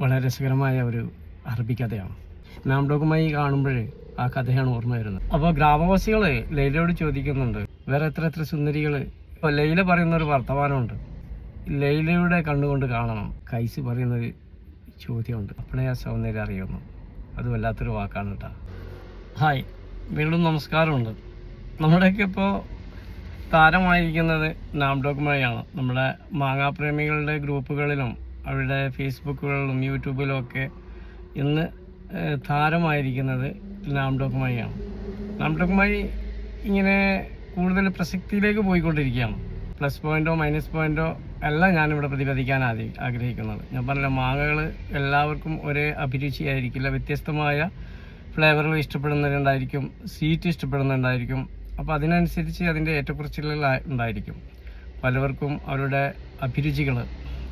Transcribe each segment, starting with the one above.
വളരെ രസകരമായ ഒരു അറബി കഥയാണ്. നാംഡോക്കുമായി കാണുമ്പോൾ ആ കഥയാണ് ഓർമ്മ വരുന്നത്. അപ്പോൾ ഗ്രാമവാസികൾ ലൈലയോട് ചോദിക്കുന്നുണ്ട് വേറെ എത്ര എത്ര സുന്ദരികൾ ഇപ്പോൾ ലൈല പറയുന്ന ഒരു വർത്തമാനമുണ്ട്. ലൈലയുടെ കണ്ണുകൊണ്ട് കാണണം. കൈസ് പറയുന്നൊരു ചോദ്യമുണ്ട്. അപ്പോഴേ ആ സൗന്ദര്യം അറിയുന്നു. അത് വല്ലാത്തൊരു വാക്കാണ് കേട്ടോ. ഹായ് വീണ്ടും നമസ്കാരമുണ്ട്. നമ്മുടെയൊക്കെ ഇപ്പോൾ താരമായിരിക്കുന്നത് നാംഡോക്കുമഴയാണ് നമ്മുടെ മാങ്ങാപ്രേമികളുടെ ഗ്രൂപ്പുകളിലും അവരുടെ ഫേസ്ബുക്കുകളിലും യൂട്യൂബിലും ഒക്കെ ഇന്ന് താരമായിരിക്കുന്നത് നാംഡോക്കുമഴയാണ് നാംഡോക്കുമഴി ഇങ്ങനെ കൂടുതൽ പ്രസക്തിയിലേക്ക് പോയിക്കൊണ്ടിരിക്കുകയാണ്. പ്ലസ് പോയിന്റോ മൈനസ് പോയിന്റോ എല്ലാം ഞാനിവിടെ പ്രതിപാദിക്കാൻ ആദ്യം ആഗ്രഹിക്കുന്നത്. ഞാൻ പറഞ്ഞ മാങ്ങകൾ എല്ലാവർക്കും ഒരേ അഭിരുചിയായിരിക്കില്ല വ്യത്യസ്തമായ ഫ്ലേവറുകൾ ഇഷ്ടപ്പെടുന്നവരുണ്ടായിരിക്കും സീറ്റ് ഇഷ്ടപ്പെടുന്നുണ്ടായിരിക്കും അപ്പോൾ അതിനനുസരിച്ച് അതിന്റെ ഏറ്റക്കുറച്ചിലുകൾ ഉണ്ടായിരിക്കും. പലവർക്കും അവരുടെ അഭിരുചികൾ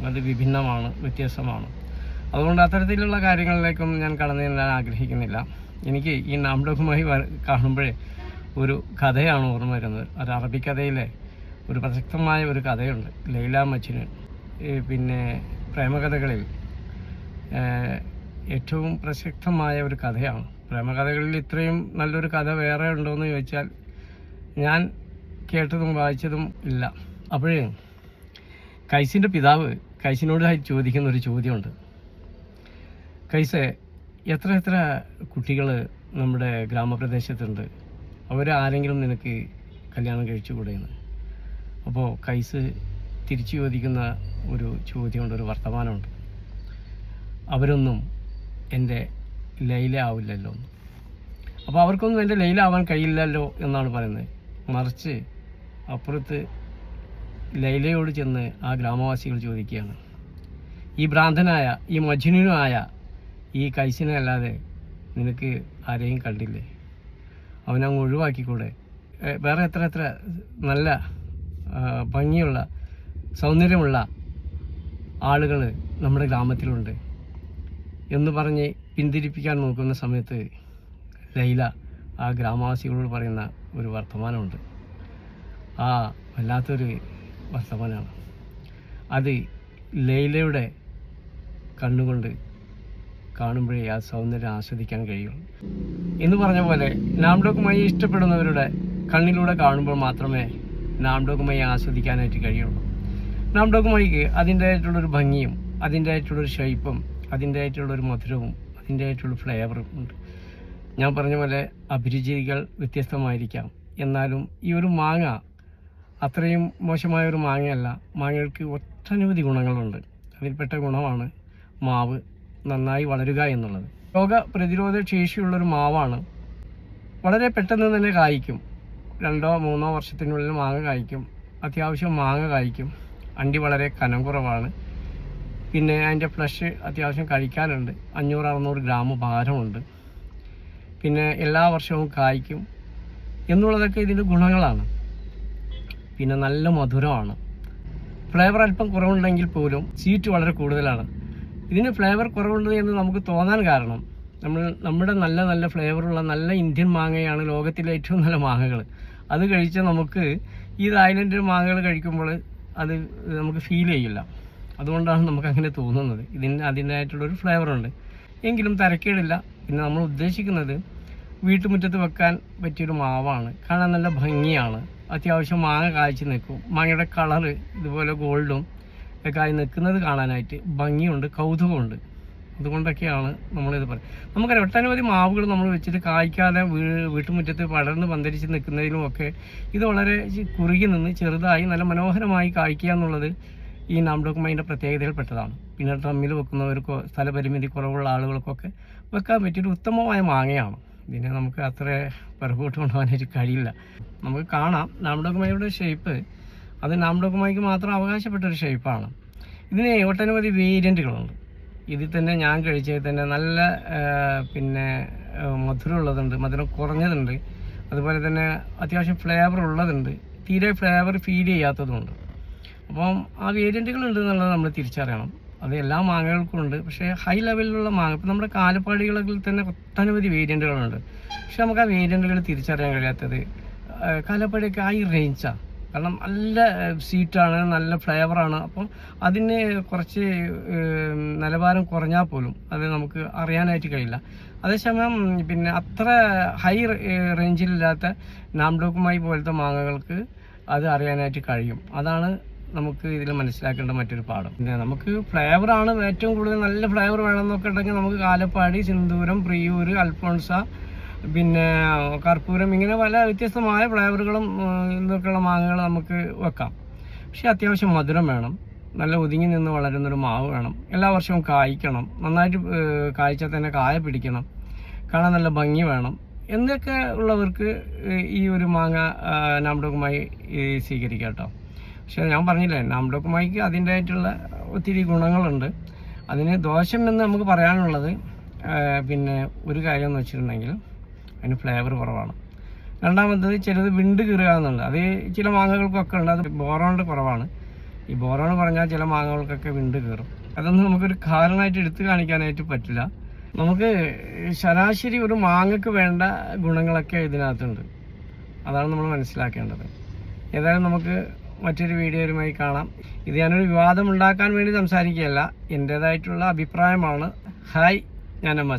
അത് വിഭിന്നമാണ് വ്യത്യസ്തമാണ്. അതുകൊണ്ട് അത്തരത്തിലുള്ള കാര്യങ്ങളിലേക്കൊന്നും ഞാൻ കടന്നു ചെല്ലാൻ ആഗ്രഹിക്കുന്നില്ല. എനിക്ക് ഈ നാംഡോക്കുമായി കാണുമ്പോഴേ ഒരു കഥയാണ് ഓർമ്മ വരുന്നത്. ഒരു അറബി കഥയിലെ ഒരു പ്രസക്തമായ ഒരു കഥയുണ്ട് ലൈല മച്ചിന് പിന്നെ പ്രേമകഥകളിൽ ഏറ്റവും പ്രസക്തമായ ഒരു കഥയാണ്. പ്രേമകഥകളിൽ ഇത്രയും നല്ലൊരു കഥ വേറെ ഉണ്ടോ എന്ന് ചോദിച്ചാൽ ഞാൻ കേട്ടതും വായിച്ചതും ഇല്ല. അപ്പോഴേ കൈസിന്റെ പിതാവ് കൈസിനോട് ചോദിക്കുന്ന ഒരു ചോദ്യമുണ്ട്. കൈസ എത്ര എത്ര കുട്ടികൾ നമ്മുടെ ഗ്രാമപ്രദേശത്തുണ്ട്? അവരാരെങ്കിലും നിനക്ക് കല്യാണം കഴിച്ചുകൂടെയെന്ന് അപ്പോൾ കൈസ് തിരിച്ചു ചോദിക്കുന്ന ഒരു ചോദ്യമുണ്ട് ഒരു വർത്തമാനമുണ്ട്. അവരൊന്നും എന്റെ ലൈല ആവില്ലല്ലോ. അപ്പോൾ അവർക്കൊന്നും എന്റെ ലൈല ആവാൻ കഴിയില്ലല്ലോ എന്നാണ് പറയുന്നത്. മറിച്ച് അപ്പുറത്ത് ലൈലയോട് ചെന്ന് ആ ഗ്രാമവാസികൾ ചോദിക്കുകയാണ്. ഈ ഭ്രാന്തനായ ഈ മജുനുമായ ഈ കൈസിനെ അല്ലാതെ നിനക്ക് ആരെയും കണ്ടില്ലേ? അവനങ്ങ് ഒഴിവാക്കിക്കൂടെ? വേറെ എത്ര എത്ര നല്ല ഭംഗിയുള്ള സൗന്ദര്യമുള്ള ആളുകൾ നമ്മുടെ ഗ്രാമത്തിലുണ്ട്. എന്ന് പറഞ്ഞ് പിന്തിരിപ്പിക്കാൻ നോക്കുന്ന സമയത്ത് ലൈല ആ ഗ്രാമവാസികളോട് പറയുന്ന ഒരു വർത്തമാനമുണ്ട്. ആ വല്ലാത്തൊരു വർത്തമാനമാണ് അത് ലൈലയുടെ കണ്ണുകൊണ്ട് കാണുമ്പോഴേ ആ സൗന്ദര്യം ആസ്വദിക്കാൻ കഴിയും. എന്ന് പറഞ്ഞ പോലെ നാംഡോക്കുമായി ഇഷ്ടപ്പെടുന്നവരുടെ കണ്ണിലൂടെ കാണുമ്പോൾ മാത്രമേ നാംഡോക്കുമായി ആസ്വദിക്കാനായിട്ട് കഴിയുള്ളൂ. നാംഡോക്കുമായിക്ക് അതിന്റെതായിട്ടുള്ളൊരു ഭംഗിയും അതിന്റെതായിട്ടുള്ളൊരു ഷേപ്പും അതിന്റെതായിട്ടുള്ളൊരു മധുരവും അതിന്റെതായിട്ടുള്ള ഫ്ലേവറും ഉണ്ട്. ഞാൻ പറഞ്ഞ പോലെ അഭിരുചികൾ വ്യത്യസ്തമായിരിക്കാം. എന്നാലും ഈ ഒരു മാങ്ങ അത്രയും മോശമായ ഒരു മാങ്ങയല്ല. മാങ്ങകൾക്ക് ഒട്ടനവധി ഗുണങ്ങളുണ്ട്. അതിൽപ്പെട്ട ഗുണമാണ് മാവ് നന്നായി വളരുക എന്നുള്ളത്. രോഗ പ്രതിരോധ ശേഷിയുള്ളൊരു മാവാണ്. വളരെ പെട്ടെന്ന് തന്നെ കായ്ക്കും. രണ്ടോ മൂന്നോ വർഷത്തിനുള്ളിൽ മാങ്ങ കായ്ക്കും. അത്യാവശ്യം മാങ്ങ കായ്ക്കും. അണ്ടി വളരെ കനം കുറവാണ്. പിന്നെ അതിന്റെ ഫ്ലഷ് അത്യാവശ്യം കഴിക്കാനുണ്ട്. അഞ്ഞൂറ് അറുന്നൂറ് ഗ്രാം ഭാരമുണ്ട്. പിന്നെ എല്ലാ വർഷവും കായ്ക്കും. എന്നുള്ളതൊക്കെ ഇതിന്റെ ഗുണങ്ങളാണ്. പിന്നെ നല്ല മധുരമാണ്. ഫ്ലേവർ അല്പം കുറവുണ്ടെങ്കിൽ പോലും സ്വീറ്റ് വളരെ കൂടുതലാണ്. ഇതിന് ഫ്ലേവർ കുറവുണ്ട് എന്ന് നമുക്ക് തോന്നാൻ കാരണം നമ്മൾ നമ്മുടെ നല്ല നല്ല ഫ്ലേവറുള്ള നല്ല ഇന്ത്യൻ മാങ്ങയാണ് ലോകത്തിലെ ഏറ്റവും നല്ല മാങ്ങകൾ. അത് കഴിച്ച നമുക്ക് ഈ തായ്ലൻഡ് മാങ്ങകൾ കഴിക്കുമ്പോൾ അത് നമുക്ക് ഫീൽ ചെയ്യില്ല. അതുകൊണ്ടാണ് നമുക്ക് അങ്ങനെ തോന്നുന്നത്. ഇതിന് അതിന്റെതായിട്ടുള്ളൊരു ഫ്ലേവറുണ്ട് എങ്കിലും തരക്കേടില്ല. പിന്നെ നമ്മൾ ഉദ്ദേശിക്കുന്നത് വീട്ടുമുറ്റത്ത് വെക്കാൻ പറ്റിയൊരു മാവാണ്. കാണാൻ നല്ല ഭംഗിയാണ്. അത്യാവശ്യം മാങ്ങ കായ്ച്ച് നിൽക്കും. മാങ്ങയുടെ കളറ് ഇതുപോലെ ഗോൾഡും ആയി നിൽക്കുന്നത് കാണാനായിട്ട് ഭംഗിയുണ്ട് കൗതുകമുണ്ട്. അതുകൊണ്ടൊക്കെയാണ് നമ്മളിത് പറയുന്നത് നമുക്കറിയാം ഒട്ടനവധി മാവുകൾ നമ്മൾ വെച്ചിട്ട് കായ്ക്കാതെ വീട്ടുമുറ്റത്ത് പടർന്ന് പന്തരിച്ച് നിൽക്കുന്നതിലും ഒക്കെ ഇത് വളരെ കുറുകി നിന്ന് ചെറുതായി നല്ല മനോഹരമായി കായ്ക്കുക എന്നുള്ളത് ഈ നാംഡോക്കുമൈന്റെ പ്രത്യേകതയിൽപ്പെട്ടതാണ്. പിന്നെ ഡ്രമ്മിൽ വെക്കുന്നവർക്കോ സ്ഥലപരിമിതി കുറവുള്ള ആളുകൾക്കൊക്കെ വെക്കാൻ പറ്റിയൊരു ഉത്തമമായ മാങ്ങയാണ്. ഇതിനെ നമുക്ക് അത്ര പിറകോട്ട് കൊണ്ടുപോകാനായിട്ട് കഴിയില്ല. നമുക്ക് കാണാം. നാംഡോക്കുമായിയുടെ ഷേപ്പ് അത് നാംഡോക്കുമായിക്ക് മാത്രം അവകാശപ്പെട്ടൊരു ഷേപ്പാണ് ഇതിന് ഒട്ടനവധി വേരിയന്റുകളുണ്ട് ഇതിൽ തന്നെ ഞാൻ കഴിച്ചതിൽ തന്നെ നല്ല പിന്നെ മധുരമുള്ളതുണ്ട് മധുരം കുറഞ്ഞതുണ്ട്. അതുപോലെ തന്നെ അത്യാവശ്യം ഫ്ലേവർ ഉള്ളതുണ്ട്. തീരെ ഫ്ലേവർ ഫീൽ ചെയ്യാത്തതുണ്ട് അപ്പം ആ വേരിയന്റുകളുണ്ട് എന്നുള്ളത് നമ്മൾ തിരിച്ചറിയണം. അത് എല്ലാ മാങ്ങകൾക്കും ഉണ്ട്. പക്ഷേ ഹൈ ലെവലിലുള്ള മാങ്ങ ഇപ്പം നമ്മുടെ കാലപ്പാടികളിൽ തന്നെ ഒട്ടനവധി വേരിയന്റുകളുണ്ട് പക്ഷെ നമുക്ക് ആ വേരിയന്റുകൾ തിരിച്ചറിയാൻ കഴിയാത്തത് കാലപ്പാടിയൊക്കെ ഹൈ റേഞ്ചാണ് കാരണം നല്ല സീറ്റാണ് നല്ല ഫ്ലേവറാണ് അപ്പം അതിന് കുറച്ച് നിലവാരം കുറഞ്ഞാൽ പോലും അത് നമുക്ക് അറിയാനായിട്ട് കഴിയില്ല. അതേസമയം പിന്നെ അത്ര ഹൈ റേഞ്ചിലില്ലാത്ത നാംഡോക്കുമായി പോലത്തെ മാങ്ങകൾക്ക് അത് അറിയാനായിട്ട് കഴിയും. അതാണ് നമുക്ക് ഇതിൽ മനസ്സിലാക്കേണ്ട മറ്റൊരു പാഠം. പിന്നെ നമുക്ക് ഫ്ലേവർ ആണ് ഏറ്റവും കൂടുതൽ നല്ല ഫ്ലേവർ വേണമെന്നൊക്കെ ഉണ്ടെങ്കിൽ നമുക്ക് കാലപ്പാടി സിന്ദൂരം പ്രിയൂർ അൽഫോൺസ പിന്നെ കർപ്പൂരം ഇങ്ങനെ പല വ്യത്യസ്തമായ ഫ്ലേവറുകളും ഇതൊക്കെയുള്ള മാങ്ങകൾ നമുക്ക് വെക്കാം. പക്ഷേ അത്യാവശ്യം മധുരം വേണം. നല്ല ഒതുങ്ങി നിന്ന് വളരുന്നൊരു മാവ് വേണം. എല്ലാ വർഷവും കായ്ക്കണം. നന്നായിട്ട് കായ്ച്ചാൽ തന്നെ കായ പിടിക്കണം. കാണാൻ നല്ല ഭംഗി വേണം. എന്നൊക്കെ ഉള്ളവർക്ക് ഈ ഒരു മാങ്ങ നാമടകമായി സ്വീകരിക്കാം കേട്ടോ. പക്ഷേ ഞാൻ പറഞ്ഞില്ലേ നാംഡോക്കുമായിക്ക് അതിന്റെതായിട്ടുള്ള ഒത്തിരി ഗുണങ്ങളുണ്ട്. അതിന് ദോഷം എന്ന് നമുക്ക് പറയാനുള്ളത് പിന്നെ ഒരു കാര്യം എന്ന് വെച്ചിട്ടുണ്ടെങ്കിൽ അതിന് ഫ്ലേവർ കുറവാണ്. രണ്ടാമത്തത് ചിലത് വിണ്ട് കീറുക എന്നുള്ളത്. അത് ചില മാങ്ങകൾക്കൊക്കെ ഉണ്ട് അത് ബോറോണിന്റെ കുറവാണ്. ഈ ബോറോൺ പറഞ്ഞാൽ ചില മാങ്ങകൾക്കൊക്കെ വിണ്ട് കീറും. അതൊന്നും നമുക്കൊരു കാരണമായിട്ട് എടുത്തു കാണിക്കാനായിട്ട് പറ്റില്ല. നമുക്ക് ശരാശരി ഒരു മാങ്ങക്ക് വേണ്ട ഗുണങ്ങളൊക്കെ ഇതിനകത്തുണ്ട്. അതാണ് നമ്മൾ മനസ്സിലാക്കേണ്ടത്. ഏതായാലും നമുക്ക് മറ്റൊരു വീഡിയോയുമായി കാണാം. ഇത് ഞാനൊരു വിവാദം ഉണ്ടാക്കാൻ വേണ്ടി സംസാരിക്കുകയല്ല. എന്റേതായിട്ടുള്ള അഭിപ്രായമാണ്. ഹായ് ഞാൻ എം